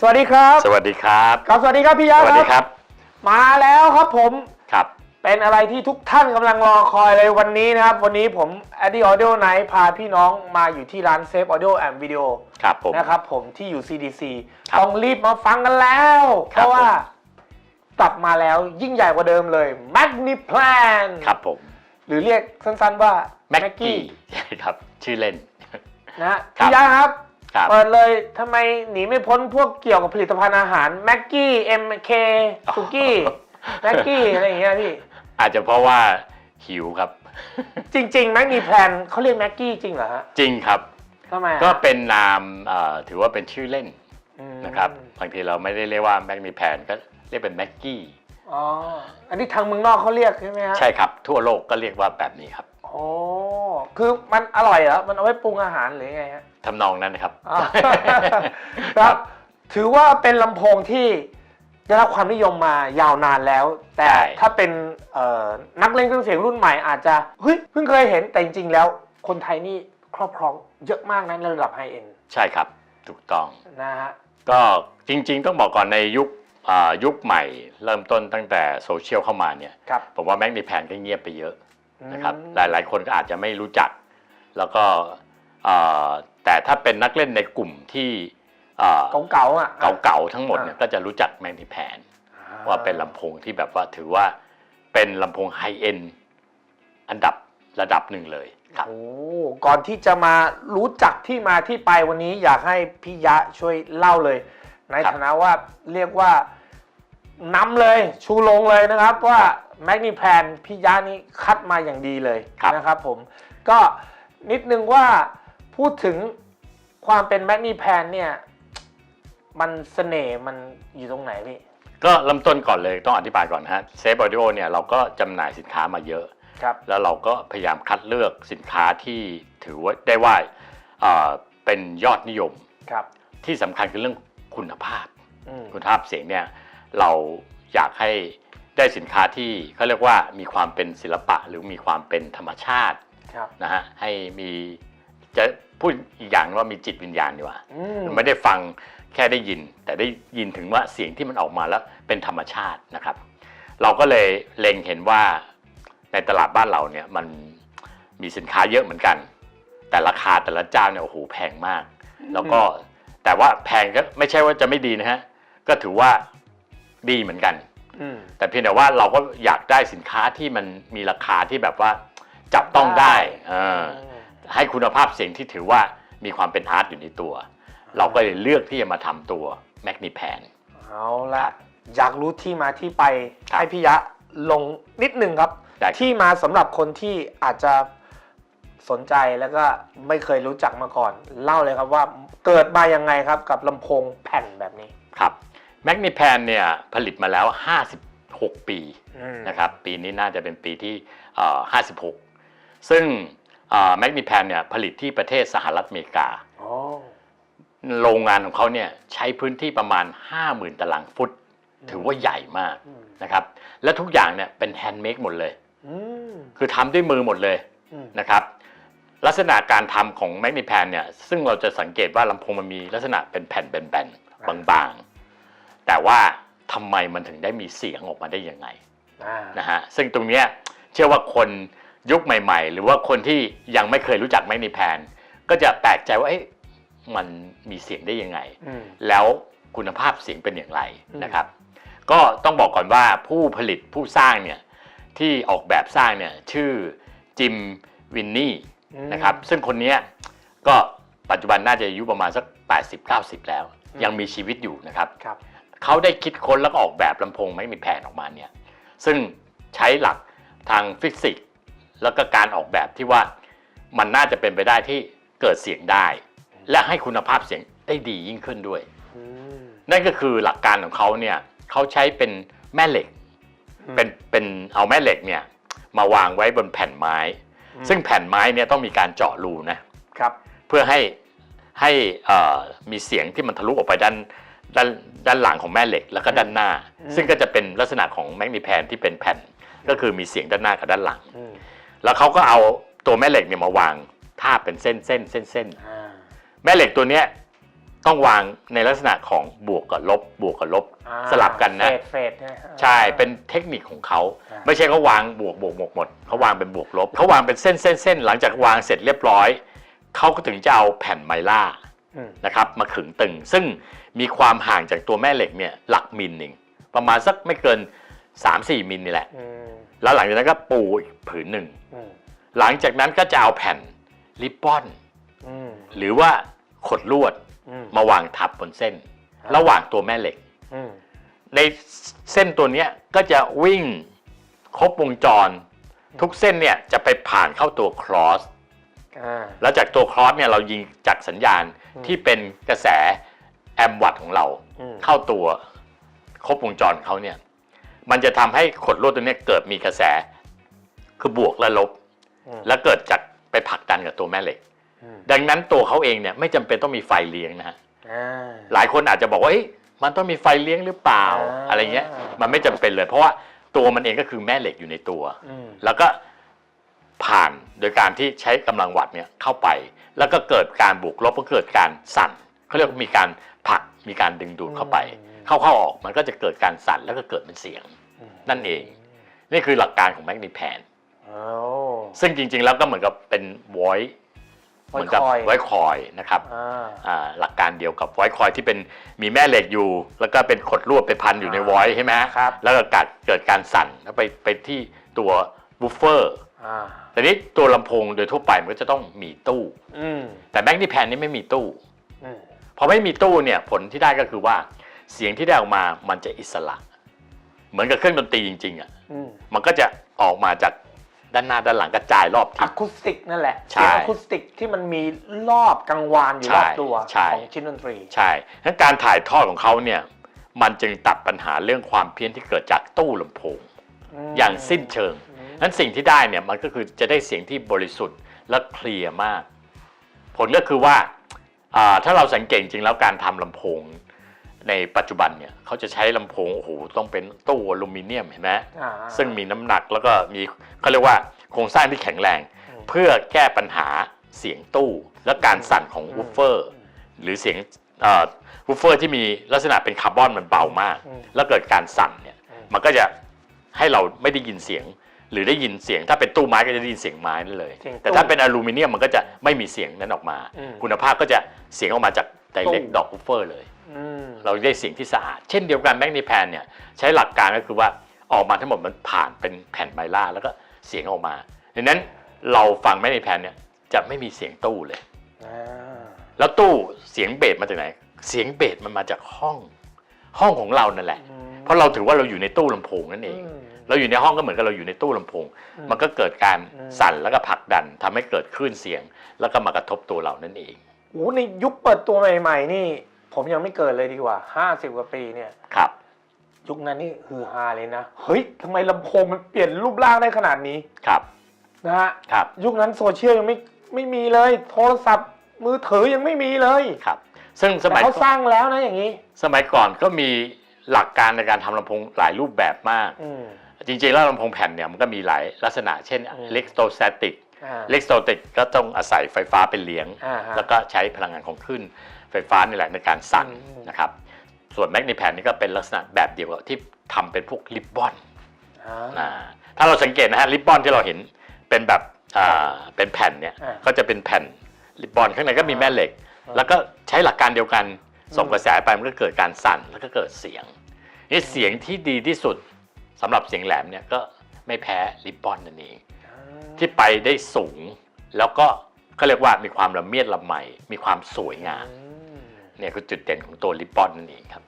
สวัสดีครับ สวัสดีครับ ครับสวัสดีครับพี่ยะสวัสดีครับ มาแล้วครับผมครับ เป็นอะไรที่ทุกท่านกำลังรอคอยเลยวันนี้นะครับ วันนี้ผม a d d i Audio Night พาพี่น้องมาอยู่ที่ร้าน Safe Audio and Video ครับผมนะครับผมที่อยู่ CDC ครับต้องรีบมาฟังกันแล้ว เพครับราะว่าผมกลับมาแล้วยิ่งใหญ่กว่าเดิมเลย Magniplan ครับผม หรือเรียกสั้นๆว่าแม็กกี้ใช่ครับ ชื่อเล่นนะฮะครับพี่ยะครับครับ เปิดเลยทำไมหนีไม่พ้นพวกเกี่ยวกับผลิตภัณฑ์อาหารแม็กกี้เอ็มเคสุกี้แม็กกี้อะไรอย่างเงี้ยพี่ อาจจะเพราะว่าหิวครับ จริงๆแม็กมีแพลนเขาเรียกแม็กกี้จริงเหรอฮะจริงครับทำไมอะก็เป็นนามเอ่อถือว่าเป็นชื่อเล่นอืมนะครับบางทีเราไม่ได้เรียกว่าแม็กนีแพนก็เรียกเป็นแม็กกี้อ๋ออันนี้ทางเมืองนอกเขาเรียกใช่ไหมฮะใช่ครับ ทั่วโลกก็เรียกว่าแบบนี้ครับโอ้ คือมันอร่อยเหรอ มันเอาไว้ปรุงอาหารหรือไงฮะทำนองนั้นนะครับ อ่า ครับ ถือว่าเป็นลำโพงที่ได้รับความนิยมมายาวนานแล้ว แต่ใช่ ถ้าเป็นเอ่อนักเล่นเครื่องเสียงรุ่นใหม่อาจจะเฮ้ยเพิ่งเคยเห็นแต่จริงๆแล้ว คนไทยนี่ครอบครองเยอะมากนะในระดับไฮเอ็นใช่ครับ ถูกต้อง นะฮะ ก็จริงๆ ต้องบอกก่อนในยุคอ่ายุคใหม่ เริ่มต้นตั้งแต่โซเชียลเข้ามาเนี่ย ครับ ผมว่าแม็กนีแพนก็เงียบไปเยอะ นะครับอืมหลายๆ คนก็อาจจะไม่รู้จัก แล้วก็เอ่อแต่ถ้าเป็นนักเล่นในกลุ่มที่เอ่อเก่าๆอะเก่าๆทั้งหมดเนี่ยอ่าก็จะรู้จักแมกนีแพนว่าเป็นลำโพงที่แบบว่าถือว่าเป็นลำโพงไฮเอ็นอันดับระดับหนึ่งเลยครับโอ้ก่อนที่จะมารู้จักที่มาที่ไปวันนี้อยากให้พี่ยะช่วยเล่าเลย ในครับฐานะว่าเรียกว่านำเลยชูลงเลยนะครับว่า แมกนีแพนพี่ยะนี่คัดมาอย่างดีเลยนะครับผมก็นิดนึงว่าพูดถึงความเป็นแมกนีแพนเนี่ยมันเสน่ห์มันอยู่ตรงไหนพี่ก็เริ่มต้นก่อนเลยต้องอธิบายก่อนนะฮะเซฟออดิโอเนี่ยเราก็จำหน่ายสินค้ามาเยอะครับแล้วเราก็พยายามคัดเลือกสินค้าที่ถือว่าได้ว่าเอ่อเป็นยอดนิยมครับที่สำคัญคือเรื่องคุณภาพอืมคุณภาพเสียงเนี่ยเราอยากให้ ได้สินค้าที่เขาเรียกว่ามีความเป็นศิลปะหรือมีความเป็นธรรมชาติครับนะฮะให้มีจะพูดอีกอย่างว่ามีจิตวิญญาณดีกว่าอืมไม่ได้ฟังแค่ได้ยิน แต่ได้ยินถึงว่าเสียงที่มันออกมาแล้วเป็นธรรมชาตินะครับ เราก็เลยเล็งเห็นว่าในตลาดบ้านเราเนี่ยมันมีสินค้าเยอะเหมือนกัน แต่ราคาแต่ละเจ้าเนี่ยโอ้โหแพงมาก แล้วก็แต่ว่าแพงก็ไม่ใช่ว่าจะไม่ดีนะฮะก็ถือว่าดีเหมือนกันอืม แต่เพียงแต่ว่าเราก็อยากได้สินค้าที่มันมีราคาที่แบบว่าจับต้องได้เออให้คุณภาพเสียงที่ถือว่ามีความเป็นอาร์ตอยู่ในตัว เราก็เลยเลือกที่จะมาทำตัวแมกนีแพนเอาละอยากรู้ที่มาที่ไปครับให้พี่ยะลงนิดหนึ่งครับได้ครับ ที่มาสำหรับคนที่อาจจะสนใจแล้วก็ไม่เคยรู้จักมาก่อน เล่าเลยครับว่าเกิดมายังไงครับกับลำโพงแผ่นแบบนี้ครับ แมกนีแพนเนี่ยผลิตมาแล้ว 56 ปีอืมนะครับปีนี้น่าจะเป็นปีที่เอ่อ56 ซึ่งแมกนีแพนเนี่ยผลิตที่ประเทศสหรัฐอเมริกาอ๋อโรงงานของเขาเนี่ยใช้พื้นที่ประมาณ 50,000 ตารางฟุต ถือว่าใหญ่มากอืมนะครับและทุกอย่างเนี่ยเป็นแฮนด์เมดหมดเลยอืมคือทำด้วยมือหมดเลยอืมนะครับลักษณะการทำของแมกนีแพนเนี่ยซึ่งเราจะสังเกตว่าลำโพงมันมีลักษณะเป็นแผ่นแบนๆบางๆ แต่ว่าทำไมมันถึงได้มีเสียงออกมาได้ยังไงอ่านะฮะซึ่งตรงเนี้ยเชื่อว่าคนยุคใหม่ ๆ หรือว่าคนที่ยังไม่เคยรู้จักแมกนีแพนก็จะแปลกใจว่าเอ๊ะมันมีเสียงได้ยังไงอืมแล้วคุณภาพเสียงเป็นอย่างไรอืมนะครับ ก็ต้องบอกก่อนว่าผู้ผลิตผู้สร้างเนี่ยที่ออกแบบสร้างเนี่ยชื่อจิมวินนี่อืมนะครับซึ่งคนเนี้ยก็ปัจจุบันน่าจะอายุประมาณสัก 80-90 แล้วอืมยังมีชีวิตอยู่นะครับครับ เขาได้คิดค้นแล้วก็ออกแบบลำโพงไม่มีแผ่นออกมาเนี่ยซึ่งใช้หลักทางฟิสิกส์แล้วก็การออกแบบที่ว่ามันน่าจะเป็นไปได้ที่เกิดเสียงได้ และให้คุณภาพเสียงได้ดียิ่งขึ้นด้วยอืมนั่นก็คือหลักการของเขาเนี่ยเขาใช้เป็นแม่เหล็กอืมเป็นเป็นเอาแม่เหล็กเนี่ยมาวางไว้บนแผ่นไม้อืมซึ่งแผ่นไม้เนี่ยต้องมีการเจาะรูนะครับ เพื่อให้ให้เอ่อมีเสียงที่มันทะลุออกไปด้าน ด้านด้านหลังของแม่เหล็กแล้วก็ด้านหน้าอืมซึ่งก็จะเป็นลักษณะของแมกนีแพนที่เป็นแผ่นก็คือมีเสียงด้านหน้ากับด้านหลังอืมแล้วเขาก็เอาตัวแม่เหล็กเนี่ยมาวางทาบเป็นเส้นเส้นเส้นเส้นอ่าแม่เหล็กตัวเนี้ยต้องวางในลักษณะของบวกกับลบบวกกับลบอ่าสลับกันนะเฟดเฟดนะใช่เป็นเทคนิคของเขาอ่าไม่ใช่เขาวางบวกบวกบวกหมดเขาวางเป็นบวกลบเขาวางเป็นเส้นเส้นเส้นหลังจากวางเสร็จเรียบร้อยเขาก็ถึงจะเอาแผ่นไมล่าอืม นะครับมาขึงตึง ซึ่งมีความห่างจากตัวแม่เหล็กเนี่ยหลักมิลหนึ่งประมาณสักไม่เกิน 3-4มิลนี่แหละอืมแล้วหลังจากนั้นก็ปูอีกผืนหนึ่งอืมหลังจากนั้นก็จะเอาแผ่นริบบอนอืมหรือว่าขดลวดอืมมาวางทับบนเส้นครับระหว่างตัวแม่เหล็กอืมในเส้นตัวเนี้ยก็จะวิ่งครบวงจร ทุกเส้นเนี่ยจะไปผ่านเข้าตัวครอสอ่า แล้วจากตัวครอสเนี่ยเรายิงจากสัญญาณอืมที่เป็นกระแสแอมวัตต์ของเราอืมเข้าตัวครบวงจรเขาเนี่ย มันจะทำให้ขดลวดตัวเนี้ยเกิดมีกระแส คือบวกและลบอืมแล้วเกิดจากไปผลักดันกับตัวแม่เหล็กอืมดังนั้นตัวเขาเองเนี่ยไม่จำเป็นต้องมีไฟเลี้ยงนะฮะอ่าหลายคนอาจจะบอกว่าเฮ้ยมันต้องมีไฟเลี้ยงหรือเปล่าอ่าอะไรเงี้ย มันไม่จำเป็นเลย เพราะว่าตัวมันเองก็คือแม่เหล็กอยู่ในตัวอืมแล้วก็ ผ่านโดยการที่ใช้กำลังวัดเนี่ยเข้าไป แล้วก็เกิดการบวกลบก็เกิดการสั่นเขาเรียกว่ามีการผลักมีการดึงดูดเข้าไป เข้าเข้าออกมันก็จะเกิดการสั่นแล้วก็เกิดเป็นเสียงอืมนั่นเอง นี่คือหลักการของแมกนีแพนโอ้ซึ่งจริงๆแล้วก็เหมือนกับเป็น voice เหมือนกับ Voice coil ไว้คอยนะครับอ่าอ่าหลักการเดียวกับไว้คอยที่เป็นมีแม่เหล็กอยู่ แล้วก็เป็นขดลวดไปพันอยู่ในอ่าไว้ใช่ไหมฮะครับแล้วก็เกิดเกิดการสั่นแล้วไปไปที่ตัวบูฟเฟอร์อ่า แต่นี้ตัวลำโพงโดยทั่วไปมันก็จะต้องมีตู้อืมแต่แมกนีแพนนี่ไม่มีตู้อืมพอไม่มีตู้เนี่ยผลที่ได้ก็คือว่าเสียงที่ได้ออกมามันจะอิสระ เหมือนกับเครื่องดนตรีจริงๆอะอืมมันก็จะออกมาจากด้านหน้าด้านหลังกระจายรอบทิอะศคูสติกนั่นแหละใช่เสียงอะคูสติกที่มันมีรอบกังวานอยู่ใช่รอบตัวใช่ของชิ้นดนตรี ใช่ทั้งการถ่ายทอดของเขาเนี่ยมันจึงตัดปัญหาเรื่องความเพี้ยนที่เกิดจากตู้ลำโพงมอย่างสิ้นเชิงอืม นั้นสิ่งที่ได้เนี่ยมันก็คือจะได้เสียงที่บริสุทธิ์และเคลียร์มาก ผลก็คือว่าอ่าถ้าเราสังเกตจริงแล้วการทำลำโพงในปัจจุบันเนี่ยเขาจะใช้ลำโพงโอ้โหต้องเป็นตู้อลูมิเนียมเห็นไหมอ่าซึ่งมีน้ำหนักแล้วก็มีเขาเรียกว่าโครงสร้างที่แข็งแรงอืมเพื่อแก้ปัญหาเสียงตู้และการสั่นของอืมวูฟเฟอร์หรือเสียงวูฟเฟอร์ที่มีลักษณะเป็นคาร์บอนมันเบามากอืมแล้วเกิดการสั่นเนี่ยอืมมันก็จะให้เราไม่ได้ยินเสียง หรือได้ยินเสียงถ้าเป็นตู้ไม้ก็จะได้ยินเสียงไม้นั่นเลย เสียงตู้แต่ถ้าเป็นอลูมิเนียมมันก็จะไม่มีเสียงนั้นออกมา อืมคุณภาพก็จะเสียงออกมาจากไดเรกตู้ ดอกวูฟเฟอร์เลย อืมเราได้เสียงที่สะอาด เช่นเดียวกันแมกนีแพนเนี่ยใช้หลักการก็คือว่าออกมาทั้งหมดมันผ่านเป็นแผ่นไมล่าแล้วก็เสียงออกมาดังนั้นเราฟังแมกนีแพนเนี่ยจะไม่มีเสียงตู้เลย อ่าแล้วตู้เสียงเบสมาจากไหน เสียงเบสมันมาจากห้อง ห้องของเรานั่นแหละอืมเพราะเราถือว่าเราอยู่ในตู้ลำโพงนั่นเอง อืม เราอยู่ในห้องก็เหมือนกับเราอยู่ในตู้ลำโพงอืมมันก็เกิดการอืมสั่นแล้วก็ผลักดันทำให้เกิดคลื่นเสียง แล้วก็มากระทบตัวเรานั่นเองโอ้ในยุคเปิดตัวใหม่ ๆ นี่ ผมยังไม่เกิดเลยดีกว่าห้าสิบกว่าปีเนี่ยครับยุคนั้นนี่ฮือฮาเลยนะ เฮ้ยทำไมลำโพงมันเปลี่ยนรูปร่างได้ขนาดนี้ครับนะฮะครับยุคนั้นโซเชียลยังไม่ไม่มีเลย โทรศัพท์มือถือยังไม่มีเลยครับ ซึ่งสแต่มัยเขาสร้างแล้วนะอย่างนี้ สมัยก่อนก็มีหลักการในการทำลำโพงหลายรูปแบบมากอืม จริงๆแล้วลำโพงแผ่นเนี่ยมันก็มีหลายลักษณะ เช่นอืมเล็กโตสติกอ่าเล็กโตติกก็ต้องอาศัยไฟฟ้าเป็นเลี้ยงอ่าฮะแล้วก็ใช้พลังงานของคลื่นไฟฟ้านี่แหละในการสั่นอืมนะครับส่วนแมกนีแพนนี่ก็เป็นลักษณะแบบเดียวกับที่ทำเป็นพวกริบบอนอ่าอ่าถ้าเราสังเกตนะฮะริบบอนที่เราเห็นเป็นแบบอ่าเป็นแผ่นเนี่ยอ่าก็จะเป็นแผ่นริบบอนข้างในก็มีแม่เหล็กอ่าแล้วก็ใช้หลักการเดียวกันส่งอืมกระแสไปมันก็เกิดการสั่นแล้วก็เกิดเสียงนี่เสียงที่ดีที่สุด สำหรับเสียงแหลมเนี่ยก็ไม่แพ้ริบบอนนั่นเองที่ไปได้สูงแล้วก็เขาเรียกว่ามีความละเมียดละไมมีความสวยงามอืมเนี่ยคือจุดเด่นของตัวริบบอนนั่นเองครับ